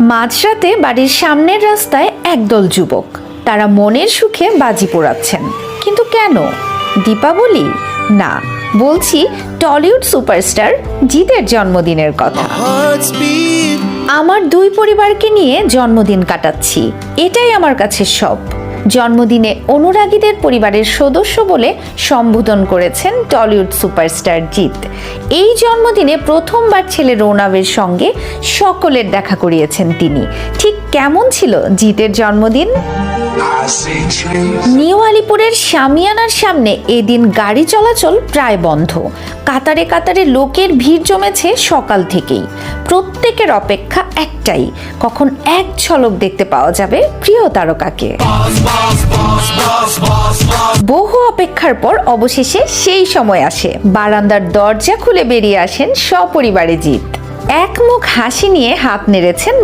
মাঝরাতে বাড়ির সামনের রাস্তায় একদল যুবক। তারা মনের সুখে বাজি পোড়াচ্ছেন। কিন্তু কেন? দীপাবলি না, বলছি টলিউড সুপারস্টার জিতের জন্মদিনের কথা। আমার দুই পরিবারকে নিয়ে জন্মদিন কাটাচ্ছি। এটাই আমার কাছে সব জন্মদিনে অনুরাগীদের পরিবারের সদস্য বলে সম্বোধন করেছেন টলিউড সুপারস্টার জিৎ। এই জন্মদিনে প্রথমবার ছেলে রৌনবের সঙ্গে সকলের দেখা করিয়েছেন তিনি। ঠিক কেমন ছিল জিতের জন্মদিন? নিউ আলিপুরের শামিয়ানার সামনে এদিন গাড়ি চলাচল প্রায় বন্ধ। কাতারে কাতারে লোকের ভিড় জমেছে সকাল থেকেই। প্রত্যেকের অপেক্ষা একটাই, কখন এক ঝলক দেখতে পাওয়া যাবে প্রিয় তারকাকে। বহু অপেক্ষার পর অবশেষে সেই সময় আসে। বারান্দার দরজা খুলে বেরিয়ে আসেন সপরিবারে জিত এক মুখ হাসি নিয়ে হাত নেড়েছেন